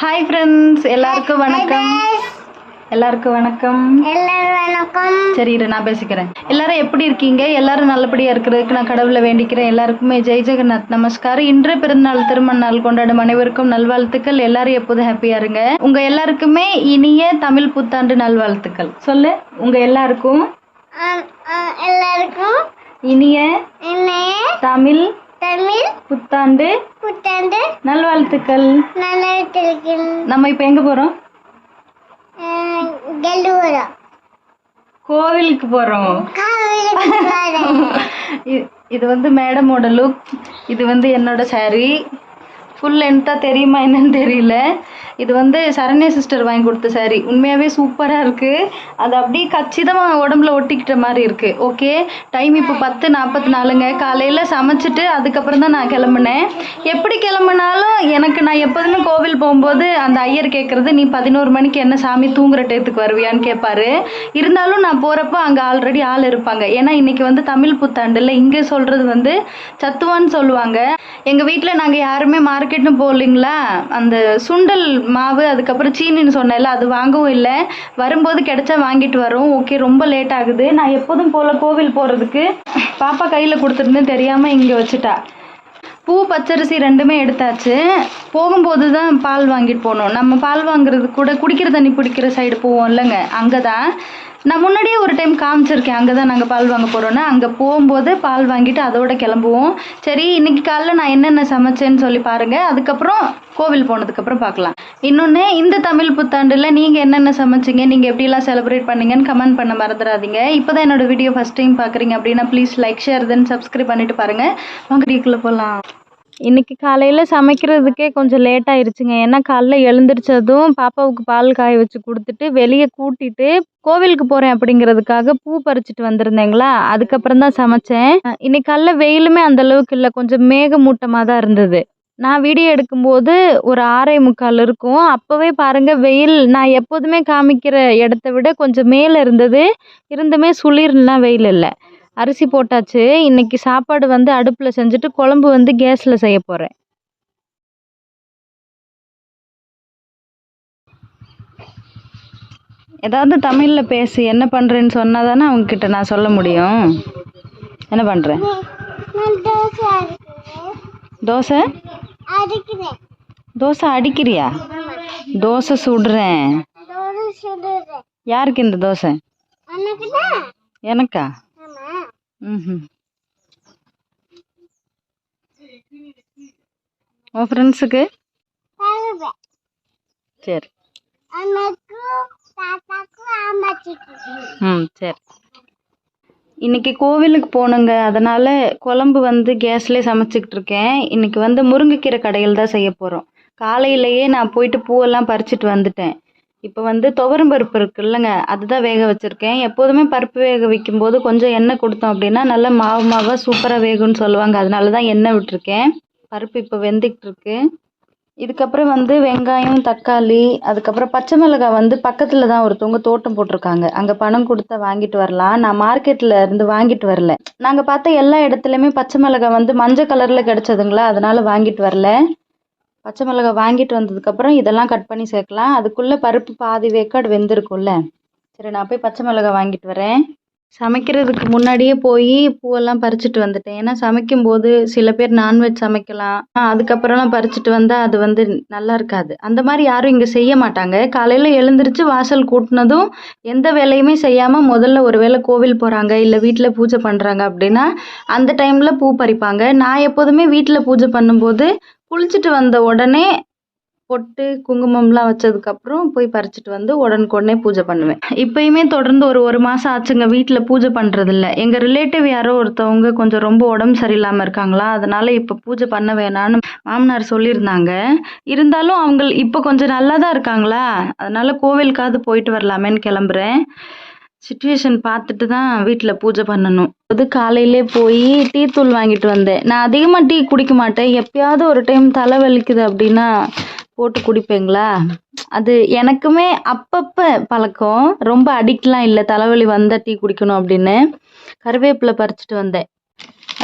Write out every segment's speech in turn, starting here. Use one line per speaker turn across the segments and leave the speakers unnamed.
Hi friends எல்லாருக்கும் வணக்கம். எல்லாருக்கும் வணக்கம்.
வணக்கம்.
சரி இரு நான் பேசிக்கிறேன். எல்லாரும் எப்படி இருக்கீங்க? எல்லாரும் நல்லபடியா இருக்கிறதுக்கு நான் கடவுளை வேண்டிக்கிறேன். எல்லாருக்குமே ஜெய் ஜெகநாத். நமஸ்காரம். இன்று பிறந்தநாள் திருமண நாள் கொண்டாடும் அனைவருக்கும் நல்வாழ்த்துக்கள். எல்லாரும் எப்போதும் ஹாப்பியா இருங்க. உங்க எல்லாருக்குமே இனிய தமிழ் புத்தாண்டு நல்வாழ்த்துக்கள். சொல்லு உங்க எல்லாருக்கும்.
எல்லாருக்கும்
இனிய தமிழ்
தமிழ்
புத்தாண்டு
புத்தாண்டு
நல்வாழ்த்துக்கள்.
நலத்திற்கு
நம்ம இப்ப எங்க போறோம்?
கல்லூரம்
கோவிலுக்கு போறோம். இது வந்து மேடமோட லுக் இது வந்து என்னோட saree. ஃபுல் லென்த்தாக தெரியுமா என்னன்னு தெரியல. இது வந்து சரண்யா சிஸ்டர் வாங்கி கொடுத்த saree. உண்மையாகவே சூப்பராக இருக்குது அது அப்படியே கச்சிதமாக உடம்புல ஒட்டிக்கிட்ட மாதிரி இருக்குது ஓகே டைம் இப்போ பத்து நாற்பத்தி நாலுங்க. காலையில் சமைச்சிட்டு அதுக்கப்புறம் தான் நான் கிளம்புனேன். எப்படி கிளம்புனாலும் எனக்கு நான் எப்போதுமே கோவில் போகும்போது அந்த ஐயர் கேட்குறது நீ பதினோரு மணிக்கு என்ன சாமி தூங்குற டயத்துக்கு வருவியான்னு கேட்பாரு இருந்தாலும் நான் போகிறப்போ அங்கே ஆல்ரெடி ஆள் இருப்பாங்க. ஏன்னா இன்னைக்கு வந்து தமிழ் புத்தாண்டுல இங்கே சொல்கிறது வந்து சத்துவான்னு சொல்லுவாங்க. எங்கள் வீட்டில் நாங்கள் யாருமே மார்க்கெட்னு போகலிங்களா? அந்த சுண்டல் மாவு அதுக்கப்புறம் சீனின்னு சொன்னேன்ல அது வாங்கவும் இல்லை. வரும்போது கிடைச்சா வாங்கிட்டு வரோம். ஓகே ரொம்ப லேட் ஆகுது. நான் எப்போதும் போல கோவில் போகிறதுக்கு பாப்பா கையில் கொடுத்துருந்தேன். தெரியாமல் இங்கே வச்சுட்டா. பூ பச்சரிசி ரெண்டுமே எடுத்தாச்சு. போகும்போது தான் பால் வாங்கிட்டு போகணும் நம்ம பால் வாங்குறது கூட குடிக்கிற தண்ணி பிடிக்கிற சைடு போவோம் இல்லைங்க. அங்கே தான் நான் முன்னாடியே ஒரு டைம் காமிச்சிருக்கேன். அங்கே தான் நாங்கள் பால் வாங்க போகிறோன்னு அங்கே போகும்போது பால் வாங்கிட்டு அதோட கிளம்புவோம். சரி இன்னைக்கு காலைல நான் என்னென்ன சமைச்சேன்னு சொல்லி பாருங்கள் அதுக்கப்புறம் கோவில் போனதுக்கப்புறம் பார்க்கலாம். இன்னொன்று இந்த தமிழ் புத்தாண்டில் நீங்கள் என்னென்ன சமைச்சிங்க? நீங்கள் எப்படிலாம் செலிப்ரேட் பண்ணீங்கன்னு கமெண்ட் பண்ண மறந்துடாதீங்க. இப்போ தான் என்னோட வீடியோ ஃபஸ்ட் டைம் பார்க்குறீங்க அப்படின்னா please like share then subscribe பண்ணிட்டு பாருங்கள் வாங்க வீடியோக்குள்ளே போகலாம் இன்னைக்கு காலையில் சமைக்கிறதுக்கே கொஞ்சம் லேட் ஆயிடுச்சுங்க ஏன்னா காலைல எழுந்திரிச்சதும் பாப்பாவுக்கு பால் காய வச்சு கொடுத்துட்டு வெளியே கூட்டிட்டு கோவிலுக்கு போகிறேன் அப்படிங்கிறதுக்காக பூ பறிச்சுட்டு வந்திருந்தேங்களா? அதுக்கப்புறம் தான் சமைச்சேன். இன்றைக்கி இன்னைக்கு காலைல வெயிலுமே அந்த அளவுக்கு இல்லை. கொஞ்சம் மேகமூட்டமாக தான் இருந்தது. நான் வீடியோ எடுக்கும்போது ஒரு ஆறே முக்கால் இருக்கும். அப்போவே பாருங்கள் வெயில் நான் எப்போதுமே காமிக்கிற இடத்த விட கொஞ்சம் மேலே இருந்தது. இருந்துமே சுளிர்லாம் வெயில் இல்லை. அரிசி போட்டாச்சு. இன்னைக்கு சாப்பாடு வந்து அடுப்பில் செஞ்சுட்டு குழம்பு வந்து கேஸில் செய்ய போகிறேன் ஏதாவது தமிழில் பேசு என்ன பண்ணுறேன்னு சொன்னால் தானே அவங்கக்கிட்ட நான் சொல்ல முடியும். என்ன பண்ணுறேன்
நான் தோசை.
தோசை அடிக்கிறியா? தோசை சுடுறேன்.
தோசை சுடுறேன்.
யாருக்கு இந்த தோசை? எனக்கா? உன் ஃப்ரெண்ட்ஸுக்கு. சரி. ம் சரி. இன்னைக்கு கோவிலுக்கு போகணுங்க அதனால் குழம்பு வந்து கேஸ்லேயே சமைச்சிக்கிட்டு இருக்கேன். இன்னைக்கு வந்து முருங்கைக்கீரை கடையில் தான் செய்ய போகிறோம் காலையிலேயே நான் போயிட்டு பூவெல்லாம் பறிச்சுட்டு வந்துட்டேன். இப்போ வந்து துவரம் பருப்பு இருக்கு இல்லைங்க அதுதான் வேக வச்சுருக்கேன். எப்போதுமே பருப்பு வேக வைக்கும்போது கொஞ்சம் எண்ணெய் கொடுத்தோம் அப்படின்னா நல்லா மாவு மாவாக சூப்பராக வேகும்னு சொல்லுவாங்க. அதனால தான் எண்ணெய் விட்டுருக்கேன். பருப்பு இப்போ வெந்துக்கிட்டு இருக்கு. இதுக்கப்புறம் வந்து வெங்காயம் தக்காளி அதுக்கப்புறம் பச்சை மிளகாய் வந்து பக்கத்தில் தான் ஒருத்தவங்க தோட்டம் போட்டிருக்காங்க. அங்கே பணம் கொடுத்தா வாங்கிட்டு வரலாம். நான் மார்க்கெட்டில் இருந்து வாங்கிட்டு வரல. நாங்கள் பார்த்த எல்லா இடத்துலையுமே பச்சை மிளகாய் வந்து மஞ்சள் கலரில் கிடச்சதுங்களா? அதனால வாங்கிட்டு வரல. பச்சை மிளகாய் வாங்கிட்டு வந்ததுக்கப்புறம் இதெல்லாம் கட் பண்ணி சேர்க்கலாம். அதுக்குள்ளே பருப்பு பாதி வேக்காடு வெந்திருக்கும்ல. சரி நான் போய் பச்சை மிளகாய் வாங்கிட்டு வரேன். சமைக்கிறதுக்கு முன்னாடியே போய் பூவெல்லாம் பறிச்சுட்டு வந்துட்டேன். ஏன்னா சமைக்கும்போது சில பேர் நான்வெஜ் சமைக்கலாம். அதுக்கப்புறம்லாம் பறிச்சுட்டு வந்தால் அது வந்து நல்லா இருக்காது. அந்த மாதிரி யாரும் இங்கே செய்ய மாட்டாங்க. காலையில் எழுந்திரிச்சு வாசல் கூட்டினதும் எந்த வேலையுமே செய்யாமல் முதல்ல ஒரு வேளை கோவில் போகிறாங்க இல்லை வீட்டில் பூஜை பண்ணுறாங்க அப்படின்னா அந்த டைமில் பூ பறிப்பாங்க. நான் எப்போதுமே வீட்டில் பூஜை பண்ணும்போது குளிச்சுட்டு வந்த உடனே பொட்டு குங்குமம்லாம் வச்சதுக்கப்புறம் போய் பறிச்சுட்டு வந்து உடனுக்குடனே பூஜை பண்ணுவேன். இப்பயுமே தொடர்ந்து ஒரு ஒரு மாதம் ஆச்சுங்க வீட்டில் பூஜை பண்ணுறதில்ல எங்கள் ரிலேட்டிவ் யாரோ ஒருத்தவங்க கொஞ்சம் ரொம்ப உடம்பு சரியில்லாமல் இருக்காங்களா அதனால் இப்போ பூஜை பண்ண வேணான்னு மாமனார் சொல்லியிருந்தாங்க. இருந்தாலும் அவங்க இப்போ கொஞ்சம் நல்லா தான் இருக்காங்களா அதனால் கோவிலுக்காவது போயிட்டு வரலாமேன்னு கிளம்புறேன். சுச்சுவேஷன் பார்த்துட்டு தான் வீட்டில் பூஜை பண்ணணும். அது காலையிலே போய் டீ தூள் வாங்கிட்டு வந்தேன். நான் அதிகமாக டீ குடிக்க மாட்டேன். எப்பயாவது ஒரு டைம் தலை வலிக்குது அப்படின்னா போட்டு குடிப்பேங்களா? அது எனக்குமே அப்பப்போ பழக்கம். ரொம்ப அடிக்ட்லாம் இல்லை. தலைவலி வந்தால் டீ குடிக்கணும் அப்படின்னு. கருவேப்பிலை பறிச்சுட்டு வந்தேன்.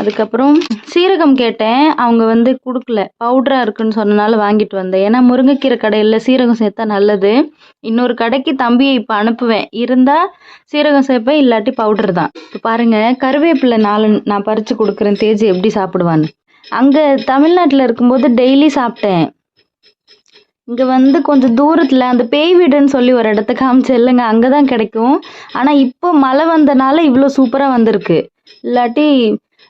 அதுக்கப்புறம் சீரகம் கேட்டேன். அவங்க வந்து கொடுக்கல. பவுடராக இருக்குன்னு சொன்னனால வாங்கிட்டு வந்தேன். ஏன்னா முருங்கைக்கீரை கடையில் சீரகம் சேர்த்தா நல்லது. இன்னொரு கடைக்கு தம்பியை இப்போ அனுப்புவேன். இருந்தால் சீரகம் சேர்ப்பேன் இல்லாட்டி பவுடர் தான். இப்போ பாருங்கள் கருவேப்பிலை நாலு நான் பறித்து கொடுக்குறேன். தேஜி எப்படி சாப்பிடுவான்னு. அங்கே தமிழ்நாட்டில் இருக்கும்போது டெய்லி சாப்பிட்டேன். இங்கே வந்து கொஞ்சம் தூரத்தில் அந்த பேய் வீடுன்னு சொல்லி ஒரு இடத்த காமிச்சு இல்லைங்க அங்கே தான் கிடைக்கும். ஆனால் இப்போ மழை வந்தனால இவ்வளோ சூப்பராக வந்திருக்கு. இல்லாட்டி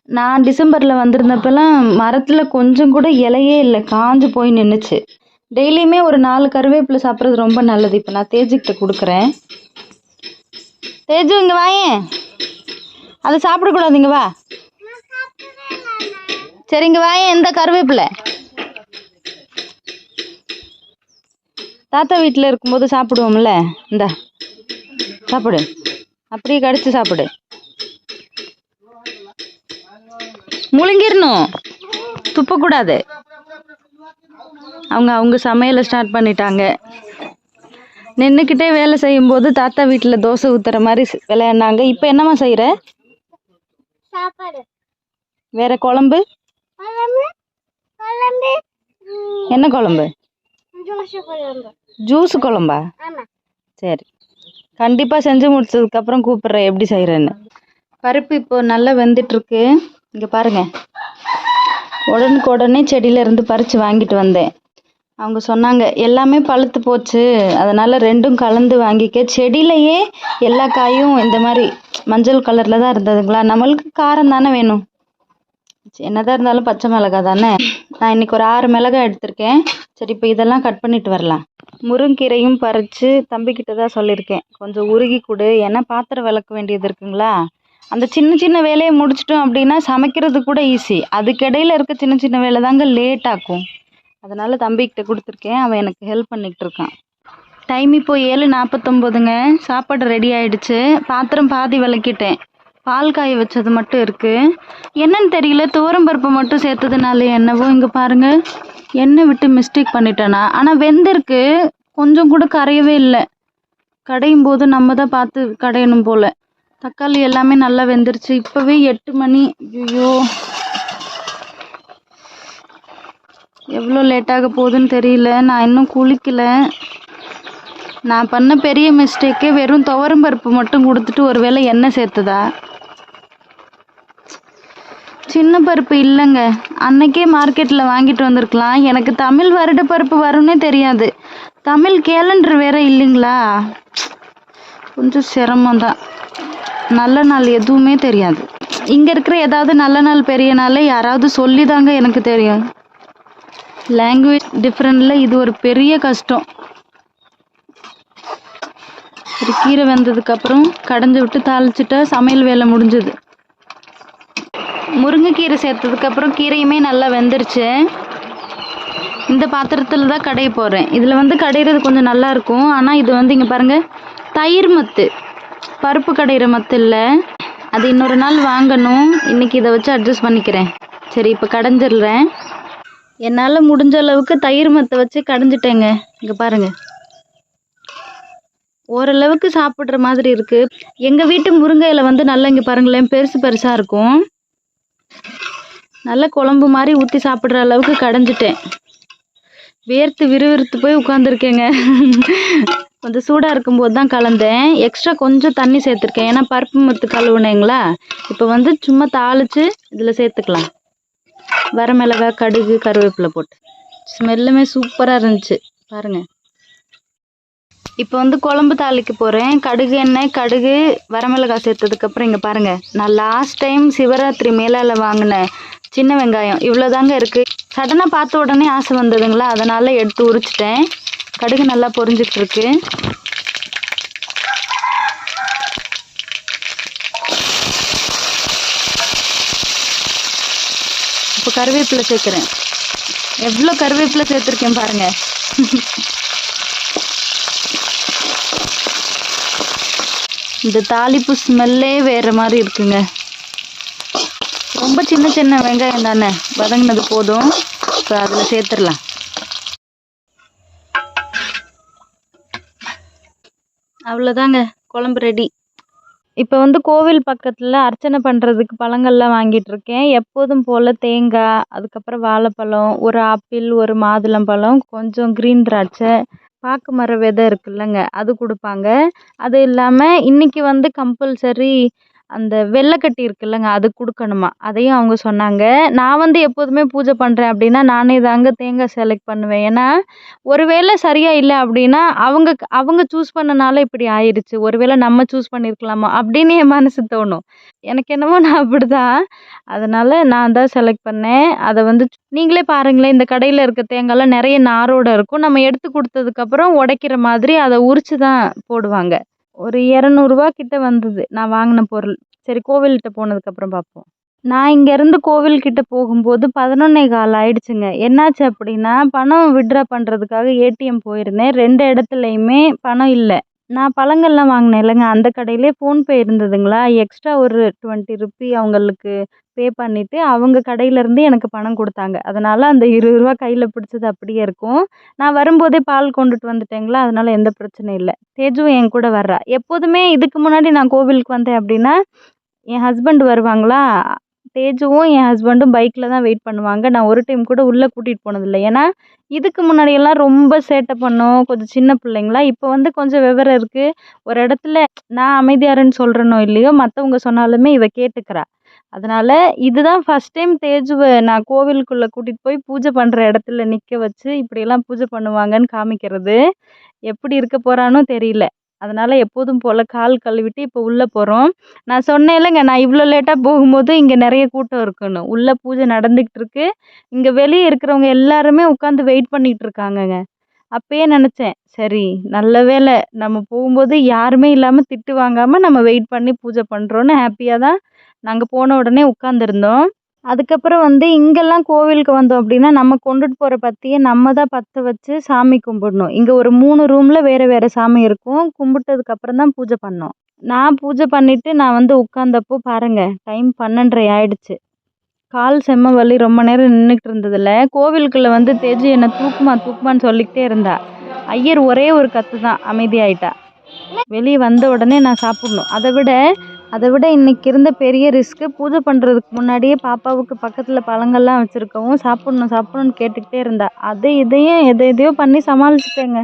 நான் டிசம்பரில் வந்திருந்தப்பெல்லாம் மரத்தில் கொஞ்சம் கூட இலையே இல்லை காஞ்சு போய் நின்றுச்சு டெய்லியுமே ஒரு நாலு கருவேப்பிலை சாப்பிட்றது ரொம்ப நல்லது. இப்போ நான் தேஜுக்கிட்ட கொடுக்குறேன். தேஜு இங்கே வாயேன் அதை சாப்பிடக்கூடாது இங்கே வா. சரி இங்கே வாயேன் இந்த கருவேப்பிலை. தாத்தா வீட்டில் இருக்கும்போது சாப்பிடுவோம்ல. இந்தா சாப்பிடு. அப்படியே கடிச்சு சாப்பிடு. முழுங்கிடணும் துப்பக்கூடாது. அவங்க அவங்க சமையலை ஸ்டார்ட் பண்ணிட்டாங்க. நின்றுக்கிட்டே வேலை செய்யும்போது தாத்தா வீட்டில் தோசை ஊற்றுற மாதிரி விளையாடினாங்க. இப்போ என்னம்மா செய்கிற
சாப்பாடு.
வேற குழம்பு? என்ன குழம்பு? ஜூஸ் குழம்பா. சரி. கண்டிப்பாக செஞ்சு முடிச்சதுக்கப்புறம் கூப்பிட்றேன். எப்படி செய்கிறேன்னு பருப்பு இப்போ நல்லா வெந்துட்டுருக்கு. இங்கே பாருங்க. உடனுக்கு உடனே செடியிலேருந்து பறித்து வாங்கிட்டு வந்தேன். அவங்க சொன்னாங்க எல்லாமே பழுத்து போச்சு. அதனால் ரெண்டும் கலந்து வாங்கிக்க. செடியிலையே எல்லா காயும் இந்த மாதிரி மஞ்சள் கலரில் தான் இருந்ததுங்களா? நம்மளுக்கு காரம் தானே வேணும்? என்னதான் இருந்தாலும் பச்சை மிளகா தானே? நான் இன்னைக்கு ஒரு ஆறு மிளகாய் எடுத்திருக்கேன். சரி இப்போ இதெல்லாம் கட் பண்ணிட்டு வரலாம். முருங்கீரையும் பறித்து தம்பிக்கிட்ட தான் சொல்லியிருக்கேன். கொஞ்சம் உருகி கொடு. ஏன்னா பாத்திரம் விளக்க வேண்டியது இருக்குங்களா? அந்த சின்ன சின்ன வேலையை முடிச்சிட்டோம் அப்படின்னா சமைக்கிறது கூட ஈஸி அதுக்கிடையில் இருக்க சின்ன சின்ன வேலை தாங்க லேட் ஆக்கும். அதனால் தம்பிக்கிட்ட கொடுத்துருக்கேன். அவன் எனக்கு ஹெல்ப் பண்ணிக்கிட்டு இருக்கான். டைம் இப்போ ஏழு நாற்பத்தொம்போதுங்க சாப்பாடு ரெடி ஆயிடுச்சு. பாத்திரம் பாதி விளக்கிட்டேன். பால் காய வச்சது மட்டும் இருக்குது என்னன்னு தெரியல. துவரம்பருப்பு மட்டும் சேர்த்ததுனால என்னவோ இங்கே பாருங்கள் எண்ணெய் விட்டு மிஸ்டேக் பண்ணிட்டேனா. ஆனால் வெந்திருக்கு. கொஞ்சம் கூட கரையவே இல்லை. கடையும் போது நம்ம தான் பார்த்து கடையணும் போல். தக்காளி எல்லாமே நல்லா வெந்துருச்சு. இப்போவே எட்டு மணி. ஐயோ எவ்வளோ லேட்டாக போகுதுன்னு தெரியல. நான் இன்னும் குளிக்கல. நான் பண்ண பெரிய மிஸ்டேக்கே வெறும் துவரம் பருப்பு மட்டும் கொடுத்துட்டு ஒரு வேளை எண்ணெய் சேர்த்துதா? சின்ன பருப்பு இல்லைங்க. அன்னைக்கே மார்க்கெட்டில் வாங்கிட்டு வந்திருக்கலாம். எனக்கு தமிழ் வருட பருப்பு வரும்னே தெரியாது. தமிழ் கேலண்டர் வேற இல்லைங்களா? கொஞ்சம் சிரமம்தான். நல்ல நாள் எதுவுமே தெரியாது. இங்கே இருக்கிற ஏதாவது நல்ல நாள் பெரிய நாள் யாராவது சொல்லி தாங்க எனக்கு தெரியும். லாங்குவேஜ் டிஃப்ரெண்டில் இது ஒரு பெரிய கஷ்டம். ஒரு கீரை வெந்ததுக்கப்புறம் கடைஞ்சி விட்டு தாளிச்சிட்டா சமையல் வேலை முடிஞ்சது. முருங்கைக்கீரை சேர்த்ததுக்கப்புறம் கீரையுமே நல்லா வெந்துருச்சு. இந்த பாத்திரத்தில் தான் கடைய போகிறேன் இதில் வந்து கடையிறது கொஞ்சம் நல்லா இருக்கும். ஆனால் இது வந்து இங்கே பாருங்கள் தயிர் மத்து. பருப்பு கடையிற மத்து இல்லை அது இன்னொரு நாள் வாங்கணும். இன்னைக்கு இதை வச்சு அட்ஜஸ்ட் பண்ணிக்கிறேன். சரி இப்போ கடைஞ்சிடுறேன். என்னால் முடிஞ்ச அளவுக்கு தயிர் மத்தை வச்சு கடைஞ்சிட்டேங்க. இங்கே பாருங்க. ஓரளவுக்கு சாப்பிட்ற மாதிரி இருக்கு. எங்கள் வீட்டு முருங்கையில் வந்து நல்லா இங்கே பாருங்களேன் பெருசு பெருசாக இருக்கும். நல்ல குழம்பு மாதிரி ஊற்றி சாப்பிட்ற அளவுக்கு கடைஞ்சிட்டேன். வேர்த்து விறுவிறுத்து போய் உட்காந்துருக்கேங்க கொஞ்சம் சூடாக இருக்கும்போது தான் கலந்தேன். எக்ஸ்ட்ரா கொஞ்சம் தண்ணி சேர்த்துருக்கேன். ஏன்னா பருப்பு மத்து கழுவுனேங்களா? இப்போ வந்து சும்மா தாளித்து இதில் சேர்த்துக்கலாம். வரமிளகா கடுகு கருவேப்பிலை போட்டு. ஸ்மெல்லுமே சூப்பராக இருந்துச்சு. பாருங்கள் இப்போ வந்து குழம்பு தாளிக்க போகிறேன் கடுகு எண்ணெய் கடுகு வரமிளகாய் சேர்த்ததுக்கப்புறம் இங்கே பாருங்கள் நான் லாஸ்ட் டைம் சிவராத்திரி மேலால் வாங்கின சின்ன வெங்காயம். இவ்வளோதாங்க இருக்குது சடனாக பார்த்த உடனே ஆசை வந்ததுங்களா? அதனால் எடுத்து உரிச்சிட்டேன். கடுகு நல்லா பொரிஞ்சிட்டு இருக்கு இப்போ கருவேப்பிலை சேர்க்குறேன். எவ்வளோ கருவேப்பிலை சேர்த்துருக்கேன் பாருங்க. இந்த தாளிப்பு ஸ்மெல்லே வேற மாதிரி இருக்குங்க. ரொம்ப சின்ன சின்ன வெங்காயம் தானே? வதங்கினது போதும். இப்போ அதில் சேர்த்துடலாம். அவ்வளோதாங்க குழம்பு ரெடி இப்போ வந்து கோவில் பக்கத்தில் அர்ச்சனை பண்ணுறதுக்கு பழங்கள்லாம் வாங்கிட்டு இருக்கேன். எப்போதும் போல் தேங்காய் அதுக்கப்புறம் வாழைப்பழம் ஒரு ஆப்பிள் ஒரு மாதுளம்பழம் கொஞ்சம் க்ரீன் திராட்சை பாக்கு மர விதை இருக்குல்லங்க அது கொடுப்பாங்க. அது இல்லாமல் இன்றைக்கி வந்து கம்பல்சரி அந்த வெள்ளைக்கட்டி இருக்குல்லங்க அது கொடுக்கணுமா? அதையும் அவங்க சொன்னாங்க. நான் வந்து எப்போதுமே பூஜை பண்ணுறேன் அப்படின்னா நானே தாங்க தேங்காய் செலக்ட் பண்ணுவேன். ஏன்னா ஒருவேளை சரியாக இல்லை அப்படின்னா அவங்க அவங்க சூஸ் பண்ணனால இப்படி ஆயிடுச்சு ஒருவேளை நம்ம சூஸ் பண்ணியிருக்கலாமா அப்படின்னு என் மனசு தோணும். எனக்கு என்னமோ நான் அப்படி தான் அதனால் நான் தான் செலக்ட் பண்ணேன். அதை வந்து நீங்களே பாருங்களேன் இந்த கடையில் இருக்க தேங்காய்லாம் நிறைய நாரோட இருக்கும். நம்ம எடுத்து கொடுத்ததுக்கப்புறம் உடைக்கிற மாதிரி அதை உரித்து தான் போடுவாங்க. ஒரு இரநூறுவா கிட்ட வந்தது. நான் வாங்கின பொருள். சரி கோவில்கிட்ட போனதுக்கப்புறம் பார்ப்போம் நான் இங்கேருந்து கோவில்கிட்ட போகும்போது பதினொன்னே கால் ஆயிடுச்சுங்க. என்னாச்சு அப்படின்னா பணம் விட்ரா பண்ணுறதுக்காக ஏடிஎம் போயிருந்தேன். ரெண்டு இடத்துலையுமே பணம் இல்லை. நான் பழங்கள்லாம் வாங்கினேன் இல்லைங்க. அந்த கடையிலே ஃபோன்பே இருந்ததுங்களா? எக்ஸ்ட்ரா ஒரு டுவெண்ட்டி ருப்பி அவங்களுக்கு பே பண்ணிவிட்டு அவங்க கடையிலேருந்து எனக்கு பணம் கொடுத்தாங்க. அதனால் அந்த இருபது ரூபா கையில் பிடிச்சது அப்படியே இருக்கும். நான் வரும்போதே பால் கொண்டுட்டு வந்துட்டேங்களா? அதனால் எந்த பிரச்சனையும் இல்லை. தேஜுவும் என் கூட வர்றா. எப்போதுமே இதுக்கு முன்னாடி நான் கோவிலுக்கு வந்தேன் அப்படின்னா என் ஹஸ்பண்ட் வருவாங்களா? தேஜுவும் என் ஹஸ்பண்டும் பைக்கில் தான் வெயிட் பண்ணுவாங்க. நான் ஒரு டைம் கூட உள்ளே கூட்டிகிட்டு போனதில்லை. ஏன்னா இதுக்கு முன்னாடியெல்லாம் ரொம்ப சேட்டை பண்ணோம். கொஞ்சம் சின்ன பிள்ளைங்களா. இப்போ வந்து கொஞ்சம் விவரம் இருக்குது ஒரு இடத்துல நான் அமைதியாருன்னு சொல்கிறனோ இல்லையோ மற்றவங்க சொன்னாலுமே இவ கேட்டுக்கிறா. அதனால் இதுதான் ஃபஸ்ட் டைம் தேஜுவை நான் கோவிலுக்குள்ளே கூட்டிகிட்டு போய் பூஜை பண்ணுற இடத்துல நிற்க வச்சு இப்படியெல்லாம் பூஜை பண்ணுவாங்கன்னு காமிக்கிறது. எப்படி இருக்க போகிறானோ தெரியல. அதனால் எப்போதும் போல் கால் கழுவிட்டு இப்போ உள்ளே போகிறோம் நான் சொன்னேன்லங்க நான் இவ்வளோ லேட்டாக போகும்போது இங்கே நிறைய கூட்டம் இருக்குன்னு. உள்ளே பூஜை நடந்துக்கிட்டு இருக்கு. இங்கே வெளியே இருக்கிறவங்க எல்லாருமே உட்காந்து வெயிட் பண்ணிகிட்டு இருக்காங்கங்க. அப்பயே நினச்சேன் சரி நல்ல வேலை நம்ம போகும்போது யாருமே இல்லாமல் திட்டு வாங்காமல் நம்ம வெயிட் பண்ணி பூஜை பண்ணுறோன்னு ஹாப்பியாக தான் நாங்கள் போன உடனே உட்காந்துருந்தோம் அதுக்கப்புறம் வந்து இங்கெல்லாம் கோவிலுக்கு வந்தோம் அப்படின்னா நம்ம கொண்டுட்டு போகிற பற்றியை நம்ம தான் பற்ற வச்சு சாமி கும்பிடணும். இங்கே ஒரு மூணு ரூமில் வேறு வேறு சாமி இருக்கும். கும்பிட்டதுக்கப்புறம் தான் பூஜை பண்ணோம். நான் பூஜை பண்ணிவிட்டு நான் வந்து உட்காந்தப்போ பாருங்கள் டைம் பன்னெண்டரை ஆயிடுச்சு. கால் செம்ம வலி ரொம்ப நேரம் நின்றுக்கிட்டு இருந்ததில்ல கோவிலுக்குள்ளே வந்து தேஜு என்னை தூக்குமா தூக்குமான்னு சொல்லிக்கிட்டே இருந்தா. ஐயர் ஒரே ஒரு கத்து தான் அமைதியாயிட்டா. வெளியே வந்த உடனே நான் சாப்பிட்ணும். அதை விட அதை விட இன்றைக்கி இருந்த பெரிய ரிஸ்க்கு பூஜை பண்ணுறதுக்கு முன்னாடியே பாப்பாவுக்கு பக்கத்தில் பழங்கள்லாம் வச்சுருக்கவும் சாப்பிட்ணும் சாப்பிட்ணுன்னு கேட்டுக்கிட்டே இருந்தா. அது இதையும் எதை எதையோ பண்ணி சமாளிச்சிட்டேங்க.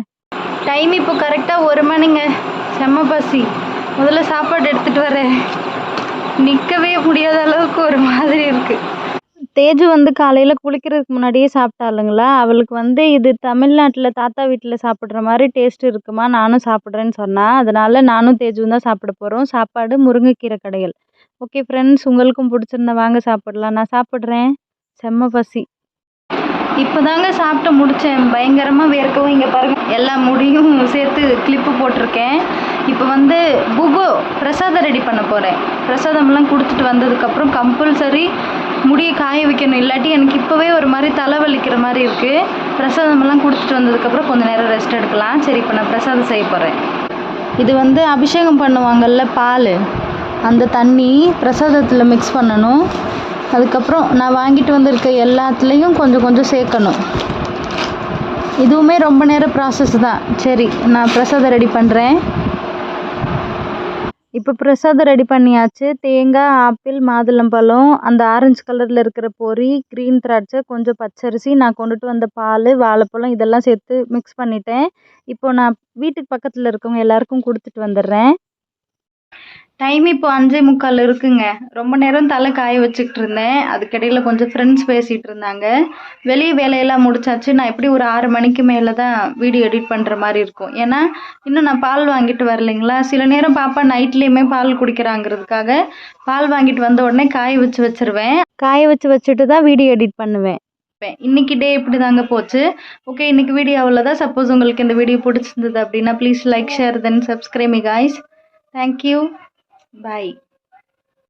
டைம் இப்போ கரெக்டாக ஒரு மணிங்க. செம்ம பசி. முதல்ல சாப்பாடு எடுத்துகிட்டு வரேன். நிற்கவே முடியாத அளவுக்கு ஒரு மாதிரி இருக்குது தேஜு வந்து காலையில் குளிக்கிறதுக்கு முன்னாடியே சாப்பிட்டாளுங்களா? அவளுக்கு வந்து இது தமிழ்நாட்டில் தாத்தா வீட்டில் சாப்பிட்ற மாதிரி டேஸ்ட் இருக்குமா? நானும் சாப்பிட்றேன்னு சொன்னால் அதனால் நானும் தேஜுவும் தான் சாப்பிட போகிறோம் சாப்பாடு முருங்கைக்கீரை கடைகள் ஓகே ஃப்ரெண்ட்ஸ் உங்களுக்கும் பிடிச்சிருந்தா வாங்க சாப்பிடலாம். நான் சாப்பிட்றேன். செம்ம பசி. இப்போ தாங்க சாப்பிட்டு முடித்தேன் பயங்கரமாக வேர்க்கவும் இங்கே பாருங்கள் எல்லா முடியும். சேர்த்து கிளிப்பு போட்டிருக்கேன். இப்போ வந்து புகு பிரசாதம் ரெடி பண்ண போகிறேன் பிரசாதம்லாம் கொடுத்துட்டு வந்ததுக்கப்புறம் கம்பல்சரி முடியை காய வைக்கணும். இல்லாட்டி எனக்கு இப்போவே ஒரு மாதிரி தலைவலிக்கிற மாதிரி இருக்குது பிரசாதமெல்லாம் கொடுத்துட்டு வந்ததுக்கப்புறம் கொஞ்சம் நேரம் ரெஸ்ட் எடுக்கலாம். சரி இப்போ நான் பிரசாதம் செய்ய போகிறேன் இது வந்து அபிஷேகம் பண்ணுவாங்கள்ல பால். அந்த தண்ணி பிரசாதத்தில் மிக்ஸ் பண்ணணும். அதுக்கப்புறம் நான் வாங்கிட்டு வந்திருக்க எல்லாத்துலேயும் கொஞ்சம் கொஞ்சம் சேர்க்கணும். இதுவுமே ரொம்ப நேரம் ப்ராசஸ் தான். சரி நான் பிரசாதம் ரெடி பண்ணுறேன் இப்போ பிரசாதம் ரெடி பண்ணியாச்சு. தேங்காய் ஆப்பிள் மாதுளம்பழம் அந்த ஆரஞ்சு கலரில் இருக்கிற பொரி க்ரீன் திராட்சை கொஞ்சம் பச்சரிசி நான் கொண்டுட்டு வந்த பால் வாழைப்பழம் இதெல்லாம் சேர்த்து மிக்ஸ் பண்ணிட்டேன். இப்போது நான் வீட்டுக்கு பக்கத்தில் இருக்கவங்க எல்லாேருக்கும் கொடுத்துட்டு வந்துடுறேன். டைம் இப்போ அஞ்சே முக்கால் இருக்குங்க. ரொம்ப நேரம் தலை காய வச்சுக்கிட்டு இருந்தேன் அதுக்கிடையில் கொஞ்சம் ஃப்ரெண்ட்ஸ் பேசிகிட்டு இருந்தாங்க. வெளியே வேலையெல்லாம் முடிச்சாச்சு. நான் எப்படி ஒரு ஆறு மணிக்கு மேலே தான் வீடியோ எடிட் பண்ணுற மாதிரி இருக்கும். ஏன்னா இன்னும் நான் பால் வாங்கிட்டு வரலைங்களா? சில நேரம் பாப்பா நைட்லேயுமே பால் குடிக்கிறாங்கிறதுக்காக பால் வாங்கிட்டு வந்த உடனே காய வச்சு வச்சுருவேன். காய வச்சு வச்சுட்டு தான் வீடியோ எடிட் பண்ணுவேன். இன்னைக்கு டே இப்படி தாங்க போச்சு. ஓகே இன்னைக்கு வீடியோ அவ்வளோதான் சப்போஸ் உங்களுக்கு இந்த வீடியோ பிடிச்சிருந்தது அப்படின்னா please like share then subscribe guys thank you Bye.